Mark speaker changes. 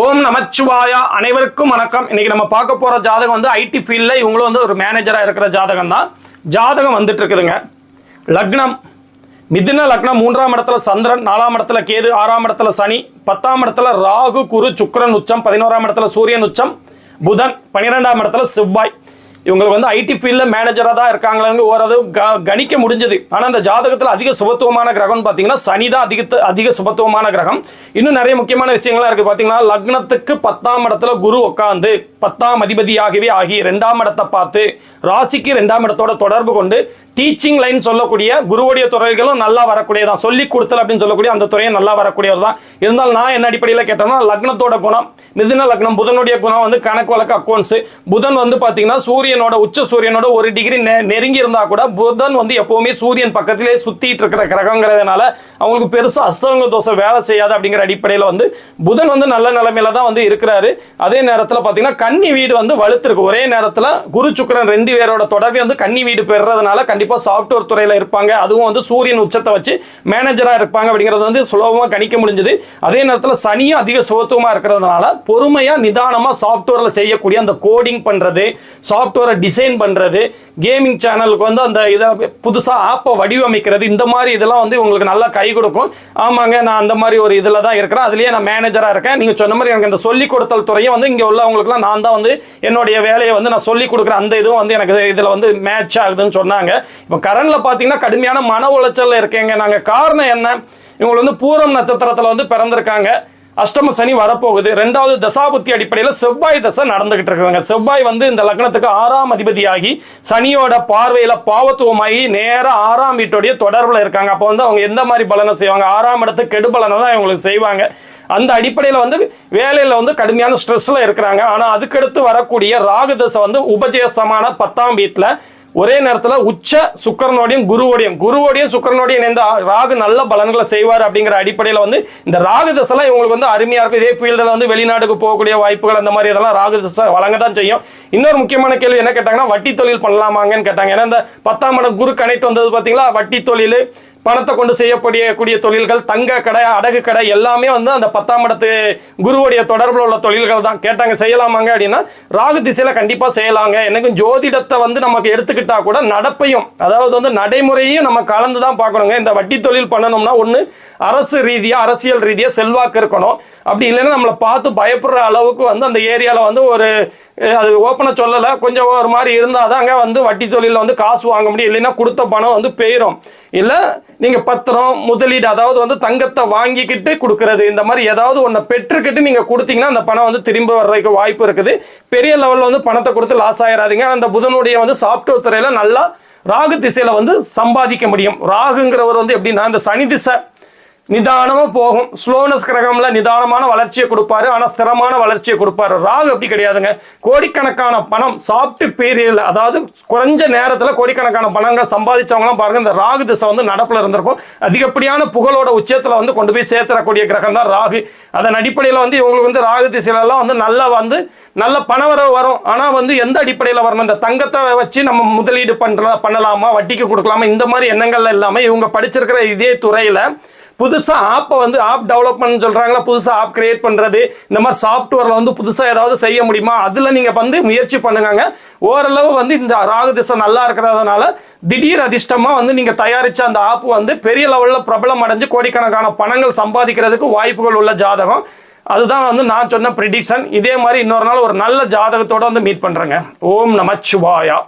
Speaker 1: ஓம் நமச்சிவாயா அனைவருக்கும் வணக்கம். இன்னைக்கு நம்ம பார்க்க போற ஜாதகம் வந்து ஐடி ஃபீல்டில் இவங்களும் வந்து ஒரு மேனேஜரா இருக்கிற ஜாதகம் தான். ஜாதகம் வந்துட்டு இருக்குதுங்க. லக்னம் மிதுன லக்னம் மூன்றாம் இடத்துல சந்திரன் நாலாம் இடத்துல கேது ஆறாம் இடத்துல சனி பத்தாம் இடத்துல ராகு குரு சுக்கிரன் உச்சம் பதினோராம் இடத்துல சூரியன் உச்சம் புதன் பன்னிரெண்டாம் இடத்துல செவ்வாய். இவங்களுக்கு வந்து ஐடி ஃபீல்டில் மேனேஜராக தான் இருக்காங்களாங்க ஓரளவு க கணிக்க முடிஞ்சது. ஆனால் அந்த ஜாதகத்தில் அதிக சுபத்துவமான கிரகம்னு பார்த்தீங்கன்னா சனி தான் அதிக அதிக சுபத்துவமான கிரகம். இன்னும் நிறைய முக்கியமான விஷயங்கள்லாம் இருக்குது பார்த்தீங்கன்னா லக்னத்துக்கு பத்தாம் இடத்துல குரு உட்காந்து பத்தாம் அதிபதியாகவே ஆகி ரெண்டாம் இடத்தை பார்த்து ராசிக்கு ரெண்டாம் இடத்தோட தொடர்பு கொண்டு டீச்சிங் லைன் சொல்லக்கூடிய குருவுடைய துறைகளும் நல்லா வரக்கூடியதான் சொல்லி கொடுத்தல் அப்படின்னு சொல்லக்கூடிய அந்த துறையும் நல்லா வரக்கூடியவர் தான் இருந்தாலும் நான் என்ன அடிப்படையில் கேட்டோம்னா லக்னத்தோட குணம் மிதுன லக்னம் புதனுடைய குணம் வந்து கணக்கு வழக்கு அக்கௌண்ட்ஸ் புதன் வந்து பார்த்தீங்கன்னா சூரியனோட உச்ச சூரியனோட ஒரு டிகிரி நெருங்கி இருந்தா கூட புதன் வந்து எப்பவுமே சூரியன் பக்கத்திலே சுத்திட்டு இருக்கிற கிரகங்கிறதுனால அவங்களுக்கு பெருசா அஸ்தவங்க தோசை வேலை செய்யாது அப்படிங்கிற அடிப்படையில் வந்து புதன் வந்து நல்ல நிலைமையில தான் வந்து இருக்கிறாரு. அதே நேரத்தில் பார்த்தீங்கன்னா கன்னி வீடு வந்து வலுத்திருக்கு. ஒரே நேரத்தில் குரு சுக்கரன் ரெண்டு பேரோட தொடர்பு வந்து கன்னி வீடு பெறுறதுனால கண்டிப்பாக சாஃப்ட்வேர் துறையில் இருப்பாங்க. அதுவும் வந்து சூரியன் உச்சத்தை வச்சு மேனேஜராக இருப்பாங்க அப்படிங்கிறது வந்து சுலபமாக கணிக்க முடிஞ்சது. அதே நேரத்தில் சனியும் அதிக சுகத்துவமாக இருக்கிறதுனால பொறுமையாக நிதானமாக சாஃப்ட்வேரில் செய்யக்கூடிய அந்த கோடிங் பண்ணுறது சாஃப்ட்வேரை டிசைன் பண்ணுறது கேமிங் சேனலுக்கு வந்து அந்த இதை புதுசாக ஆப்பை வடிவமைக்கிறது இந்த மாதிரி இதெல்லாம் வந்து உங்களுக்கு நல்லா கை கொடுக்கும். ஆமாங்க நான் அந்த மாதிரி ஒரு இதில் தான் இருக்கிறேன். அதுலேயே நான் மேனேஜராக இருக்கேன். நீங்கள் சொன்ன மாதிரி எனக்கு அந்த சொல்லிக் கொடுத்தல் துறையும் வந்து இங்கே உள்ளவங்களுக்குலாம் நான் தான் வந்து என்னுடைய வேலையை வந்து நான் சொல்லிக் கொடுக்குறேன். அந்த இதுவும் வந்து எனக்கு இதில் வந்து மேட்ச் ஆகுதுன்னு சொன்னாங்க. இப்போ கரண்டில் பார்த்தீங்கன்னா கடுமையான மன உளைச்சலில் இருக்கேங்க. நாங்கள் காரணம் என்ன? இவங்க வந்து பூரம் நட்சத்திரத்தில் வந்து பிறந்திருக்காங்க. அஷ்டம சனி வரப்போகுது. ரெண்டாவது தசாபுத்தி அடிப்படையில் செவ்வாய் தசை நடந்துகிட்டு இருக்குதுங்க. செவ்வாய் வந்து இந்த லக்னத்துக்கு ஆறாம் அதிபதியாகி சனியோட பார்வையில் பாவத்துவமாகி நேராக ஆறாம் வீட்டுடைய தொடர்பில் இருக்காங்க. அப்போ வந்து அவங்க எந்த மாதிரி பலனை செய்வாங்க? ஆறாம் இடத்துக்கு கெடு பலனை தான் இவங்களுக்கு செய்வாங்க. அந்த அடிப்படையில் வந்து வேலையில் வந்து கடுமையான ஸ்ட்ரெஸ்ஸில் இருக்கிறாங்க. ஆனால் அதுக்கடுத்து வரக்கூடிய ராகு தசை வந்து உபஜயஸ்தமான பத்தாம் வீட்டில் ஒரே நேரத்தில் உச்ச சுக்கரனோடையும் குருவோடையும் குருவோடையும் சுக்கரனோடையும் இணைந்த ராகு நல்ல பலன்களை செய்வார் அப்படிங்கிற அடிப்படையில் வந்து இந்த ராகு தசைலாம் இவங்களுக்கு வந்து அருமையாக இருக்கும். இதே ஃபீல்டில் வந்து வெளிநாட்டுக்கு போகக்கூடிய வாய்ப்புகள் அந்த மாதிரி இதெல்லாம் ராகு தசை வழங்க தான் செய்யும். இன்னொரு முக்கியமான கேள்வி என்ன கேட்டாங்கன்னா வட்டி தொழில் பண்ணலாமாங்கன்னு கேட்டாங்க. ஏன்னா இந்த பத்தாம் இடம் குரு கனெக்ட் வந்தது பார்த்தீங்களா வட்டி தொழில் பணத்தை கொண்டு செய்யக்கூடிய தொழில்கள் தங்க கடை அடகு கடை எல்லாமே வந்து அந்த பத்தாம் இடத்து குருவுடைய தொடர்பில் உள்ள தொழில்கள் தான். கேட்டாங்க செய்யலாமாங்க அப்படின்னா ராகு திசையில் கண்டிப்பாக செய்யலாங்க. எனக்கும் ஜோதிடத்தை வந்து நமக்கு எடுத்துக்கிட்டா கூட நடப்பையும் அதாவது வந்து நடைமுறையும் நம்ம கலந்து தான் பார்க்கணுங்க. இந்த வட்டி தொழில் பண்ணணும்னா ஒன்று அரசு ரீதியாக அரசியல் ரீதியாக செல்வாக்கு இருக்கணும். அப்படி இல்லைன்னா நம்மளை பார்த்து பயப்படுற அளவுக்கு வந்து அந்த ஏரியாவில் வந்து ஒரு அது ஓப்பனாக சொல்லலை. கொஞ்சம் ஒரு மாதிரி இருந்தால் தாங்க வந்து வட்டி தொழிலில் வந்து காசு வாங்க முடியும். இல்லைன்னா கொடுத்த பணம் வந்து போயிடும் இல்லை நீங்கள் பத்திரம் முதலீடு அதாவது வந்து தங்கத்தை வாங்கிக்கிட்டு கொடுக்கறது இந்த மாதிரி ஏதாவது ஒன்றை பெற்றுக்கிட்டு நீங்கள் கொடுத்தீங்கன்னா அந்த பணம் வந்து திரும்ப வர்றதுக்கு வாய்ப்பு இருக்குது. பெரிய லெவலில் வந்து பணத்தை கொடுத்து லாஸ் ஆயிடாதீங்க அந்த புதனுடைய வந்து சாஃப்ட்வேர் துறையில் நல்லா ராகு திசையில் வந்து சம்பாதிக்க முடியும். ராகுங்கிறவர் வந்து எப்படின்னா அந்த சனி திசை நிதானமாக போகும். ஸ்லோனஸ் கிரகம்ல நிதானமான வளர்ச்சியை கொடுப்பாரு. ஆனால் ஸ்திரமான வளர்ச்சியை கொடுப்பாரு. ராகு அப்படி கிடையாதுங்க. கோடிக்கணக்கான பணம் சாப்பிட்டு பீரியடில் அதாவது குறைஞ்ச நேரத்தில் கோடிக்கணக்கான பணங்கள் சம்பாதிச்சவங்களாம் பாருங்க இந்த ராகு திசை வந்து நடப்பில் இருந்திருக்கும். அதிகப்படியான புகழோட உச்சத்தில் வந்து கொண்டு போய் சேர்த்துறக்கூடிய கிரகம் தான் ராகு. அதன் அடிப்படையில் வந்து இவங்களுக்கு வந்து ராகு திசையிலலாம் வந்து நல்லா வந்து நல்ல பணவரவு வரும். ஆனால் வந்து எந்த அடிப்படையில் வரணும்? இந்த தங்கத்தை வச்சு நம்ம முதலீடு பண்ணலாம் பண்ணலாமா? வட்டிக்கு கொடுக்கலாமா? இந்த மாதிரி எண்ணங்கள்ல இல்லாமல் இவங்க படிச்சிருக்கிற இதே துறையில் புதுசாக ஆப்பை வந்து ஆப் டெவலப்மெண்ட் சொல்கிறாங்களா புதுசாக ஆப் கிரியேட் பண்ணுறது இந்த மாதிரி சாஃப்ட்வேரில் வந்து புதுசாக ஏதாவது செய்ய முடியுமா? அதில் நீங்கள் வந்து முயற்சி பண்ணுங்க ஓரளவு வந்து இந்த ராகு திசை நல்லா இருக்கிறதுனால திடீர் அதிர்ஷ்டமாக வந்து நீங்கள் தயாரித்த அந்த ஆப் வந்து பெரிய லெவலில் பிரபலம் அடைஞ்சு கோடிக்கணக்கான பணங்கள் சம்பாதிக்கிறதுக்கு வாய்ப்புகள் உள்ள ஜாதகம். அதுதான் வந்து நான் சொன்ன ப்ரிடிக்ஷன் இதே மாதிரி இன்னொரு நாள் ஒரு நல்ல ஜாதகத்தோடு வந்து மீட் பண்ணுறேங்க ஓம் நமச்சிவாயா.